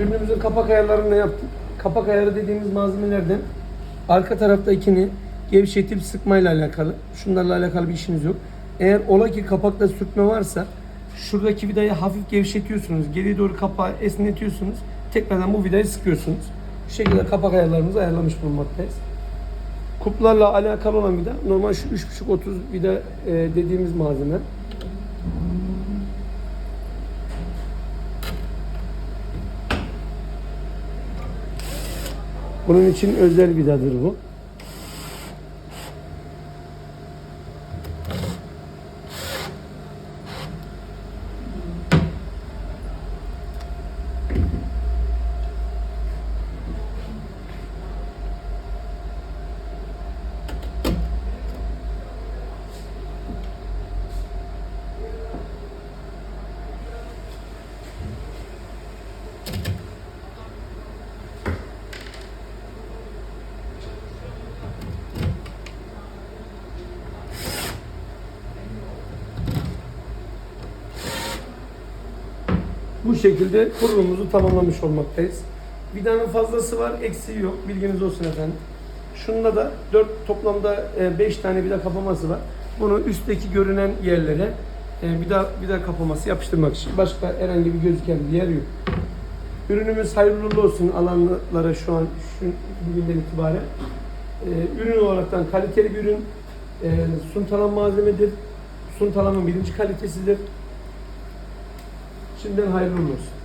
Ürünümüzün kapak ayarlarını yaptık. Kapak ayarı dediğimiz malzemelerden arka taraftakini gevşetip sıkmayla alakalı. Şunlarla alakalı bir işiniz yok. Eğer ola ki kapakta sürtme varsa şuradaki vidayı hafif gevşetiyorsunuz. Geriye doğru kapağı esnetiyorsunuz. Tekrardan bu vidayı sıkıyorsunuz. Bu şekilde kapak ayarlarımızı ayarlamış bulunmaktayız. Kuplarla alakalı olan vida normal şu 3.5-30 vida e, dediğimiz malzeme. Bunun için özel vidadır bu. Bu şekilde kurulumuzu tamamlamış olmaktayız. Vidanın fazlası var, eksiği yok. Bilginiz olsun efendim. Şunda da 4 toplamda 5 tane vida kapaması var. Bunu üstteki görünen yerlere e, vida, vida kapaması yapıştırmak için. Başka herhangi bir gözüken bir yer yok. Ürünümüz hayırlı olsun alanlara şu an şu bugünden itibaren. E, ürün olaraktan kaliteli bir ürün. E, suntalan malzemedir. Suntalanın birinci kalitesidir. Şimdiden hayırlı olsun.